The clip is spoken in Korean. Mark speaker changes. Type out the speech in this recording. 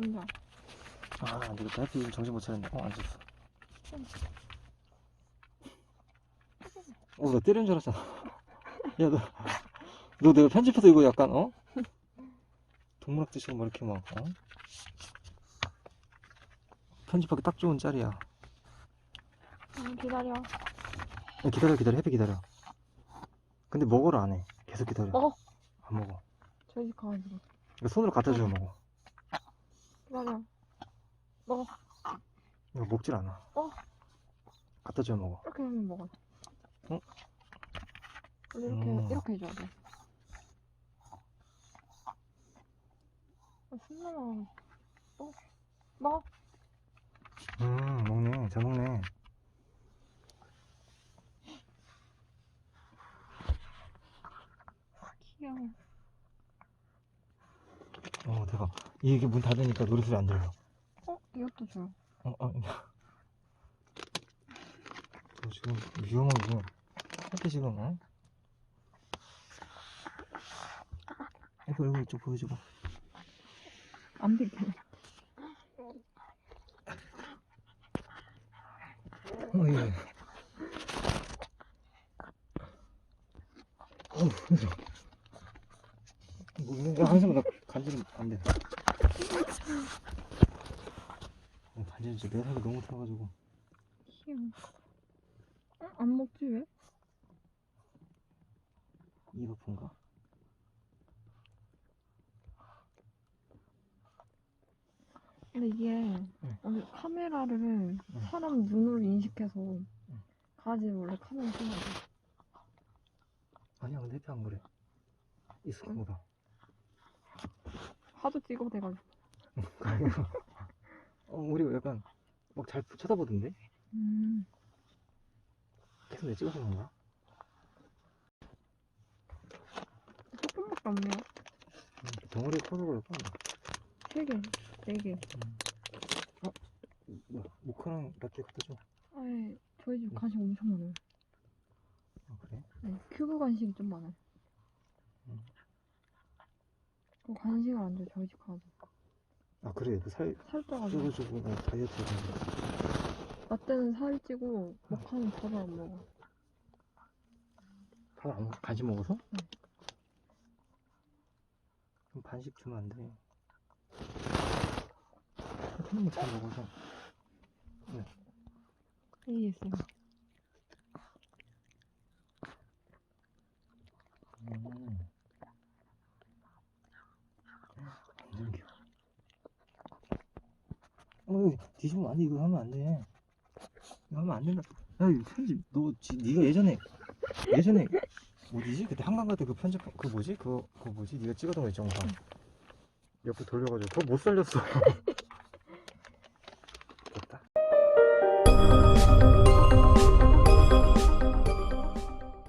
Speaker 1: 있다. 해피 요즘 정신 못 차렸네. 어, 안 줬어. 어, 나 때리는 줄 알았잖아. 야, 너, 너 내가 편집해서 이거 약간, 어? 동물학대처럼 뭐 이렇게 막, 어? 편집하기 딱 좋은 짤이야. 야,
Speaker 2: 아, 기다려.
Speaker 1: 기다려, 기다려. 해피 기다려. 근데 먹으라 안 해. 계속 기다려.
Speaker 2: 먹어.
Speaker 1: 안 먹어.
Speaker 2: 저희 집 가가지고.
Speaker 1: 이거 손으로 갖다 줘 먹어.
Speaker 2: 기다려. 먹어.
Speaker 1: 이거 먹질 않아.
Speaker 2: 어.
Speaker 1: 갖다 줘 먹어.
Speaker 2: 이렇게 하면 먹어.
Speaker 1: 어?
Speaker 2: 원래 이렇게,
Speaker 1: 음.
Speaker 2: 이렇게 해줘야 돼. 아, 신나나. 어? 먹어.
Speaker 1: 음, 먹네. 잘 먹네.
Speaker 2: 귀여워.
Speaker 1: 어, 대박. 이게 문 닫으니까 노래 소리 안 들려.
Speaker 2: 어? 이것도 줘.
Speaker 1: 어, 어. 너 지금 위험하고. 이렇게 지금, 어? 이거 얼굴 좀 보여주고.
Speaker 2: 안 비켜.
Speaker 1: 어, 예. 어, 힘들어. 뭐 항상 나 간지는 안 돼. 어, 간지는 진짜 내 살이 너무 타가지고.
Speaker 2: 귀여워. 어? 안 먹지 왜?
Speaker 1: 입 아픈가?
Speaker 2: 근데 이게 원래 카메라를 사람 눈으로 인식해서 강아지는 원래 카메라 쓰는 거
Speaker 1: 아니야, 근데 해피 안 그래. 익숙한거다.
Speaker 2: 하도 찍어대가지고
Speaker 1: 어, 우리 약간 막 잘 쳐다보던데?
Speaker 2: 음
Speaker 1: 계속 내 찍어서 그런가?
Speaker 2: 조금밖에 없네요
Speaker 1: 음, 덩어리 커서 그럴까?
Speaker 2: 세 개 네 개
Speaker 1: 뭐야, 모카랑 라떼 갖다 줘.
Speaker 2: 아예 저희 집 간식 엄청 많아요
Speaker 1: 아, 그래?
Speaker 2: 네 큐브 간식이 좀 많아요
Speaker 1: 음.
Speaker 2: 그 간식을 안 줘 저희 집 가서
Speaker 1: 아, 그래. 너살
Speaker 2: 살쪄가지고
Speaker 1: 쪄가지고 나 다이어트 해가지고.
Speaker 2: 라떼는 살찌고 모카는 밥을 안 먹어
Speaker 1: 밥안 먹, 간식 먹어서?
Speaker 2: 응.
Speaker 1: 그럼 반씩 주면 안 돼. 그런 거잘 먹어서.
Speaker 2: ASM
Speaker 1: 음. 완전 귀여워. 어, 뒤집으면 안 돼. 이거 하면 안 돼. 이거 하면 안 된다. 야, 편집, 너, 지, 네가 예전에, 예전에, 어디지? 그때 한강 갈 때 그 편집, 그 뭐지? 그거, 그거 뭐지? 네가 찍었던 거 영상. 옆으로 돌려가지고. 그거 못 살렸어.